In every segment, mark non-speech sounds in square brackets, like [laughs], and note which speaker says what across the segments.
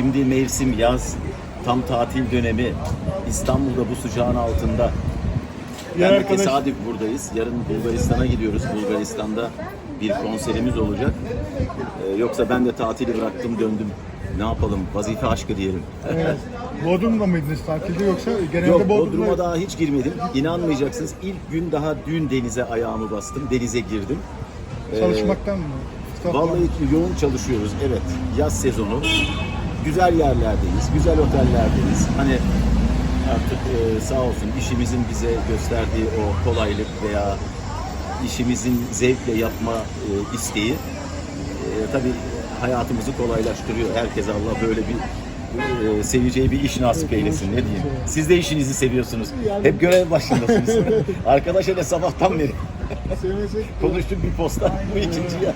Speaker 1: Şimdi mevsim yaz, tam tatil dönemi. İstanbul'da bu sıcağın altında. Ben de tesadüf buradayız. Yarın Bulgaristan'a gidiyoruz. Bulgaristan'da bir konserimiz olacak. Ee, yoksa ben de tatili bıraktım döndüm. Ne yapalım? Vazife aşkı diyelim.
Speaker 2: Evet. Bodrum'da mıydınız tatilde yoksa genelde
Speaker 1: Yok
Speaker 2: Bodrum'da...
Speaker 1: Bodrum'a daha hiç girmedim. İnanmayacaksınız. İlk gün daha dün denize ayağımı bastım. Denize girdim. Ee,
Speaker 2: Çalışmaktan? Kitaptan mı?
Speaker 1: Vallahi yoğun çalışıyoruz. Evet. Yaz sezonu. Güzel yerlerdeyiz. Güzel otellerdeyiz. Hani artık e, sağ olsun işimizin bize gösterdiği o kolaylık veya işimizin zevkle yapma e, isteği e, tabii hayatımızı kolaylaştırıyor. Herkese Allah böyle bir e, seveceği bir iş nasip eylesin ne diyeyim. Siz de işinizi seviyorsunuz. Hep görev başındasınız. [laughs] Arkadaş hele sabahtan beri [laughs] konuştuk bir posta. Bu ikinci ya.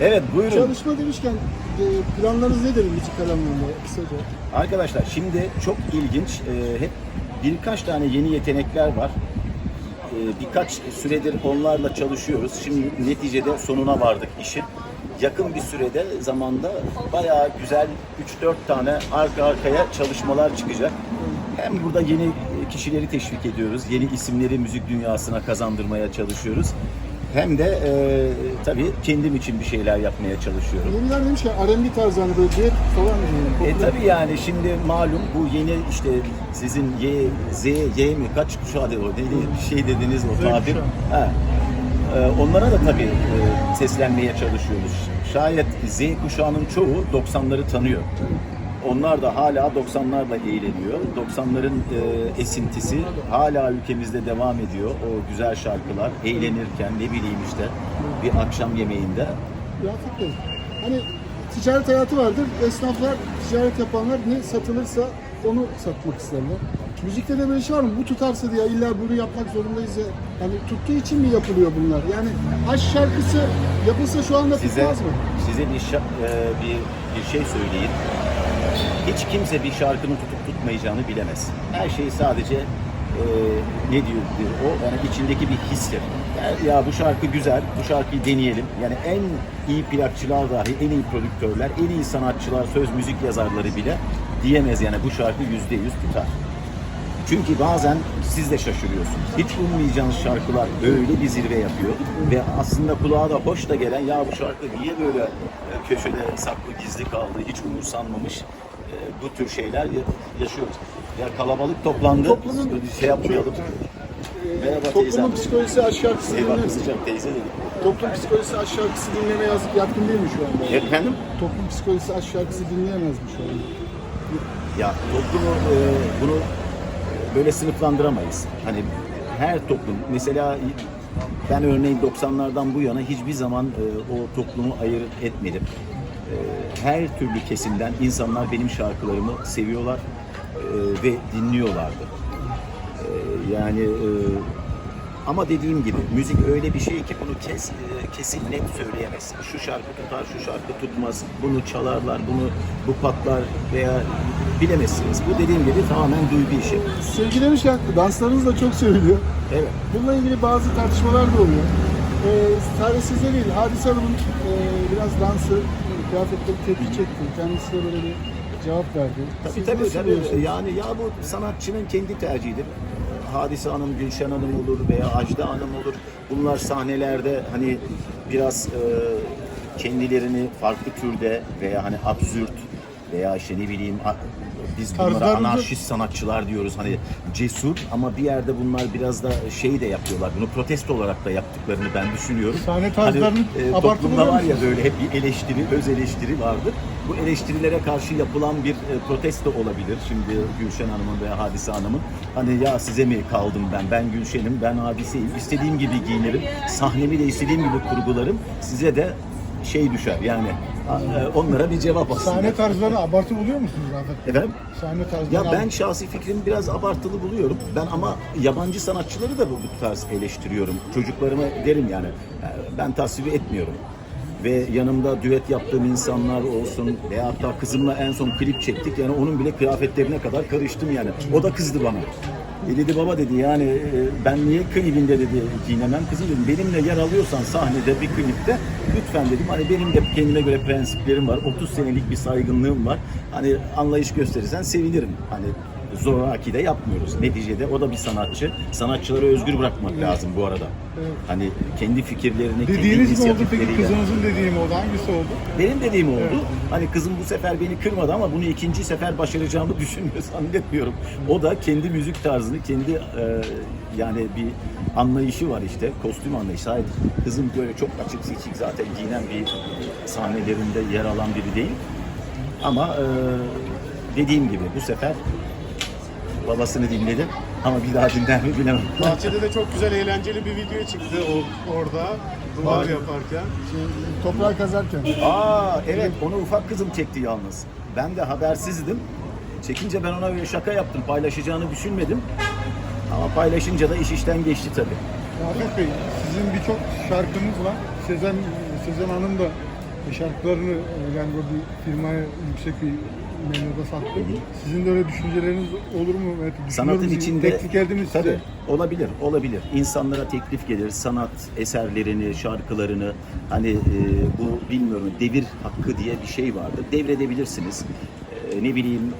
Speaker 1: Evet buyurun.
Speaker 2: Çalışma demişken e, planlarınız nedir müzik alanında kısaca?
Speaker 1: Arkadaşlar şimdi çok ilginç e, hep birkaç tane yeni yetenekler var. E, birkaç süredir onlarla çalışıyoruz. Şimdi neticede sonuna vardık işin. Yakın bir sürede zamanda bayağı güzel 3-4 tane arka arkaya çalışmalar çıkacak. Hem burada yeni kişileri teşvik ediyoruz. Yeni isimleri müzik dünyasına kazandırmaya çalışıyoruz. Hem de e, tabii kendim için bir şeyler yapmaya çalışıyorum.
Speaker 2: Yeniler demişken R&B tarzı hani böyle düet falan mı?
Speaker 1: E tabi yani şimdi malum bu yeni işte sizin Y, Z, Y mi kaç kuşağı dedi o bir şey dediniz o tabir. Ha. E, onlara da tabii e, seslenmeye çalışıyoruz. Şayet Z kuşağının çoğu 90'ları tanıyor. Onlar da hala 90'larla eğleniyor. 90'ların e, esintisi hala ülkemizde devam ediyor. O güzel şarkılar eğlenirken ne bileyim işte bir akşam yemeğinde
Speaker 2: Rafet Bey, hani ticaret hayatı vardır. Esnaflar, ticaret yapanlar ne satılırsa onu satmak isterler. Müzikte de böyle şey var mı? Bu tutarsa diye illa bunu yapmak zorundayız ya. Hani tuttuğu için mi yapılıyor bunlar? Yani aşk şarkısı yapılsa şu anda
Speaker 1: size
Speaker 2: tutmaz mı?
Speaker 1: size bir, şa- e, bir bir şey söyleyeyim. Hiç kimse bir şarkının tutup tutmayacağını bilemez. Her şey sadece e, ne diyor diyor o yani içindeki bir histir. Ya, ya bu şarkı güzel, bu şarkıyı deneyelim. Yani en iyi plakçılar dahi, en iyi prodüktörler, en iyi sanatçılar, söz müzik yazarları bile diyemez yani bu şarkı yüzde yüz tutar. Çünkü bazen siz de şaşırıyorsunuz. Hiç ummayacağınız şarkılar böyle bir zirve yapıyor. Ve aslında kulağa da hoş da gelen ya bu şarkı niye böyle e, köşede saklı gizli kaldı, hiç umursanmamış e, bu tür şeyler ya- yaşıyoruz. Ya kalabalık toplandı,
Speaker 2: Toplumun-
Speaker 1: şey yapmayalım. Merhaba
Speaker 2: Toplumun
Speaker 1: teyzem.
Speaker 2: psikolojisi aşk şarkısı
Speaker 1: Eyvah kızacağım teyze dedim.
Speaker 2: Toplum psikolojisi aşk şarkısı dinlemeye yazık yatkın değil mi şu anda?
Speaker 1: Efendim?
Speaker 2: Toplum psikolojisi aşk şarkısı dinleyemez mi şu anda?
Speaker 1: Ya toplumu e, bunu böyle sınıflandıramayız. Hani her toplum mesela ben örneğin 90'lardan bu yana hiçbir zaman e, o toplumu ayırt etmedim. E, her türlü kesimden insanlar benim şarkılarımı seviyorlar e, ve dinliyorlardı. E, yani e, ama dediğim gibi müzik öyle bir şey ki bunu kes, e, kesin net söyleyemezsin. Şu şarkı tutar, şu şarkı tutmaz, bunu çalarlar, bunu bu patlar veya bilemezsiniz. Bu dediğim gibi tamamen duygu işi.
Speaker 2: Sevgi demişken danslarınız da çok seviliyor.
Speaker 1: Evet.
Speaker 2: Bununla ilgili bazı tartışmalar da oluyor. Ee, sadece sizde değil, Hadise Hanım'ın e, biraz dansı, kıyafetleri tepki çekti. Kendisi de böyle bir cevap verdi.
Speaker 1: Tabii
Speaker 2: Siz
Speaker 1: tabii, tabii. Yani ya bu sanatçının kendi tercihidir. Hadise Hanım, Gülşen Hanım olur veya Ajda Hanım olur. Bunlar sahnelerde hani biraz e, kendilerini farklı türde veya hani absürt veya işte ne bileyim biz bunlara anarşist sanatçılar diyoruz. Hani cesur ama bir yerde bunlar biraz da şey de yapıyorlar. Bunu protesto olarak da yaptıklarını ben düşünüyorum.
Speaker 2: Sahne tarzlarını
Speaker 1: hani, e, toplumda var ya böyle hep bir eleştiri, öz eleştiri vardır. Bu eleştirilere karşı yapılan bir e, protesto olabilir. Şimdi Gülşen Hanım'ın veya Hadise Hanım'ın. Hani ya size mi kaldım ben? Ben Gülşen'im, ben Hadise'yim. İstediğim gibi giyinirim. Sahnemi de istediğim gibi kurgularım. Size de şey düşer yani onlara bir cevap aslında.
Speaker 2: Sahne tarzlarını abartı buluyor musunuz Rafet?
Speaker 1: Efendim?
Speaker 2: Sahne tarzlarını
Speaker 1: Ya ben şahsi fikrimi biraz abartılı buluyorum. Ben ama yabancı sanatçıları da bu bu tarz eleştiriyorum. Çocuklarıma derim yani e, ben tasvip etmiyorum. Ve yanımda düet yaptığım insanlar olsun veya hatta kızımla en son klip çektik. Yani onun bile kıyafetlerine kadar karıştım yani. O da kızdı bana. E dedi baba dedi yani e, ben niye klibinde dedi giyinemem kızım dedim. Benimle yer alıyorsan sahnede bir klipte lütfen dedim. Hani benim de kendime göre prensiplerim var. 30 senelik bir saygınlığım var. Hani anlayış gösterirsen sevinirim. Hani zoraki de yapmıyoruz neticede o da bir sanatçı sanatçıları özgür bırakmak lazım bu arada hani kendi fikirlerini kendi
Speaker 3: Dediğiniz mi oldu peki kızınızın dediği mi oldu? Hangisi oldu?
Speaker 1: benim dediğim oldu. Hani kızım bu sefer beni kırmadı ama bunu ikinci sefer başaracağımı [laughs] düşünmüyor zannetmiyorum. O da kendi müzik tarzını, kendi e, yani bir anlayışı var işte. Kostüm anlayışı. Hayır, kızım böyle çok açık seçik zaten giyinen bir sahnelerinde yer alan biri değil. Ama e, dediğim gibi bu sefer babasını dinledim ama bir daha dinler mi bilemem.
Speaker 4: Bahçede de çok güzel eğlenceli bir video çıktı o, orada duvar yaparken.
Speaker 2: Şey, toprağı kazarken.
Speaker 1: Aa evet onu ufak kızım çekti yalnız. Ben de habersizdim. Çekince ben ona böyle şaka yaptım. Paylaşacağını düşünmedim. Ama paylaşınca da iş işten geçti tabii.
Speaker 3: Rafet Bey, sizin birçok şarkınız var. Sezen, Sezen Hanım da şarkılarını yani bir firmaya yüksek bir meblağda sattı. Sizin de öyle düşünceleriniz olur mu? Evet,
Speaker 1: Sanatın içinde
Speaker 3: Teklif geldi mi size?
Speaker 1: Tabii, olabilir, olabilir. İnsanlara teklif gelir, sanat eserlerini, şarkılarını hani e, bu bilmiyorum devir hakkı diye bir şey vardır. Devredebilirsiniz. E, ne bileyim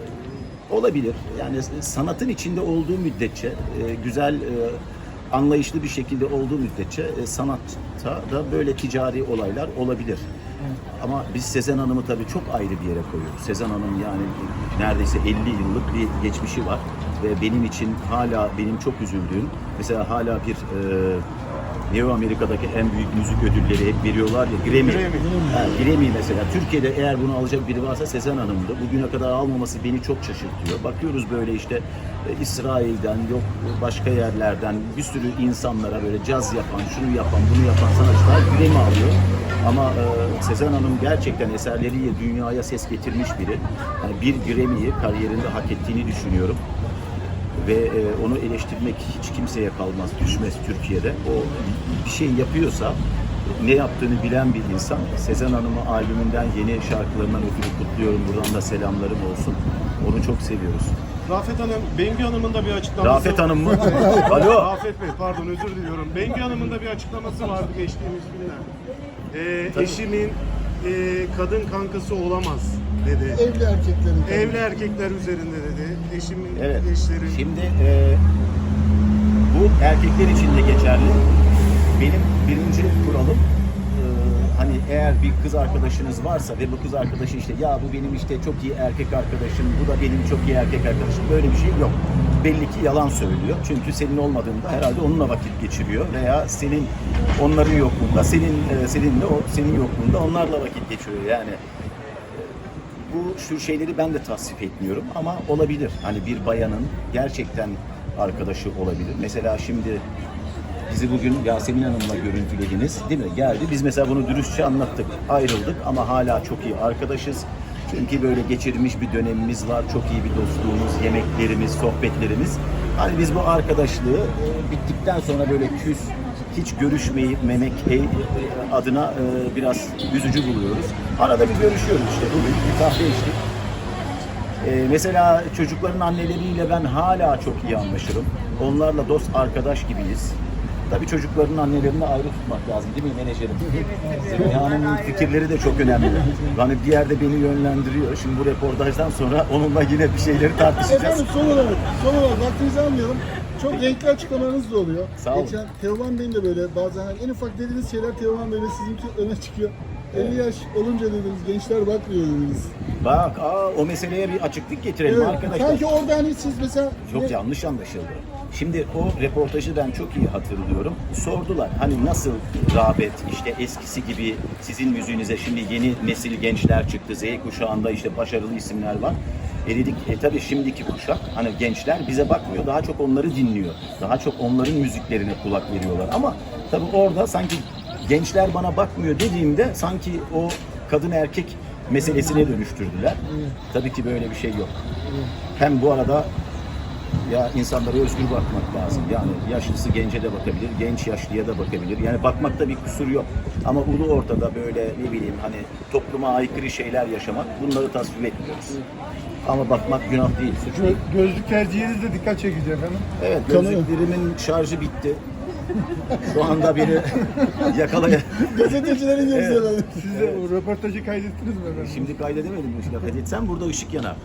Speaker 1: olabilir. Yani sanatın içinde olduğu müddetçe e, güzel e, anlayışlı bir şekilde olduğu müddetçe e, sanatta da böyle ticari olaylar olabilir. Ama biz Sezen Hanım'ı tabii çok ayrı bir yere koyuyoruz. Sezen Hanım yani neredeyse 50 yıllık bir geçmişi var ve benim için hala benim çok üzüldüğüm mesela hala bir e, New Amerika'daki en büyük müzik ödülleri hep veriyorlar ya Grammy.
Speaker 4: Grammy.
Speaker 1: Ha, Grammy mesela. Türkiye'de eğer bunu alacak biri varsa Sezen Hanım'dı. Bugüne kadar almaması beni çok şaşırtıyor. Bakıyoruz böyle işte e, İsrail'den yok başka yerlerden bir sürü insanlara böyle caz yapan, şunu yapan, bunu yapan sanatçılar Grammy alıyor. Ama e, Sezen Hanım gerçekten eserleriyle dünyaya ses getirmiş biri. Yani bir Grammy'yi kariyerinde hak ettiğini düşünüyorum ve e, onu eleştirmek hiç kimseye kalmaz, düşmez Türkiye'de. O bir şey yapıyorsa ne yaptığını bilen bir insan. Sezen Hanım'ı albümünden yeni şarkılarından ötürü kutluyorum. Buradan da selamlarım olsun. Onu çok seviyoruz.
Speaker 4: Rafet Hanım, Bengü Hanım'ın da bir açıklaması
Speaker 1: Rafet Hanım mı? [laughs] Alo.
Speaker 4: Rafet Bey pardon özür diliyorum. Bengü Hanım'ın da bir açıklaması vardı geçtiğimiz günler. Ee, eşimin e, kadın kankası olamaz dedi.
Speaker 2: Evli erkeklerin. tabii.
Speaker 4: Evli erkekler üzerinde dedi. Eşimin
Speaker 1: Evet.
Speaker 4: eşleri.
Speaker 1: Şimdi e, bu erkekler için de geçerli. Benim birinci kuralım e, hani eğer bir kız arkadaşınız varsa ve bu kız arkadaşı işte ya bu benim işte çok iyi erkek arkadaşım, bu da benim çok iyi erkek arkadaşım böyle bir şey yok. Belli ki yalan söylüyor. Çünkü senin olmadığında herhalde onunla vakit geçiriyor veya senin onların yokluğunda senin e, seninle o senin yokluğunda onlarla vakit geçiriyor yani bu şu şeyleri ben de tasvip etmiyorum ama olabilir. Hani bir bayanın gerçekten arkadaşı olabilir. Mesela şimdi bizi bugün Yasemin Hanım'la görüntülediniz değil mi? Geldi. Biz mesela bunu dürüstçe anlattık. Ayrıldık ama hala çok iyi arkadaşız. Çünkü böyle geçirmiş bir dönemimiz var. Çok iyi bir dostluğumuz, yemeklerimiz, sohbetlerimiz. Hani biz bu arkadaşlığı e, bittikten sonra böyle küs, hiç görüşmemek e, adına e, biraz üzücü buluyoruz. Arada bir görüşüyoruz işte. Bugün bir kahve içtik. E, mesela çocukların anneleriyle ben hala çok iyi anlaşırım. Onlarla dost arkadaş gibiyiz. Tabii çocukların annelerini ayrı tutmak lazım değil mi menajerim? Semiha Hanım'ın fikirleri de çok önemli. Hani bir yerde beni yönlendiriyor. Şimdi bu reportajdan sonra onunla yine bir şeyleri tartışacağız.
Speaker 2: Efendim son olarak, son olarak vaktinizi almayalım. Çok renkli açıklamalarınız da oluyor.
Speaker 1: Sağ olun.
Speaker 2: Geçen Teoman Bey'in de böyle bazen hani en ufak dediğiniz şeyler Teoman Bey'le sizinki öne çıkıyor. 50 yaş olunca dediniz gençler bakmıyor dediniz.
Speaker 1: Bak aa, o meseleye bir açıklık getirelim
Speaker 2: Evet,
Speaker 1: arkadaşlar.
Speaker 2: sanki orada hani siz mesela
Speaker 1: Çok yanlış anlaşıldı. Şimdi o reportajı ben çok iyi hatırlıyorum. Sordular hani nasıl rağbet işte eskisi gibi sizin müziğinize şimdi yeni nesil gençler çıktı. Z kuşağında işte başarılı isimler var. E dedik e tabii şimdiki kuşak hani gençler bize bakmıyor. Daha çok onları dinliyor. Daha çok onların müziklerine kulak veriyorlar. Ama tabii orada sanki gençler bana bakmıyor dediğimde sanki o kadın erkek meselesine dönüştürdüler. Tabii ki böyle bir şey yok. Hem bu arada Ya insanlara özgür bakmak lazım. Yani yaşlısı gence de bakabilir, genç yaşlıya da bakabilir. Yani bakmakta bir kusur yok. Ama ulu ortada böyle ne bileyim hani topluma aykırı şeyler yaşamak bunları tasvip etmiyoruz. Ama bakmak günah değil, suç değil.
Speaker 3: Gö- gözlük tercihiniz de dikkat çekici efendim.
Speaker 1: Evet gözlüklerimin şarjı bitti. Şu anda beni [laughs] yakalaya...
Speaker 2: Gazetecilerin gözleri.
Speaker 3: Siz de o röportajı kaydettiniz mi efendim?
Speaker 1: Şimdi kaydedemedim işi. Kaydetsem burada ışık yanar.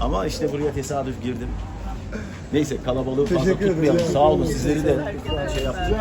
Speaker 1: Ama işte buraya tesadüf girdim. Neyse kalabalığı fazla
Speaker 3: Teşekkür
Speaker 1: tutmayalım. Sağ olun sizleri de şey yaptım.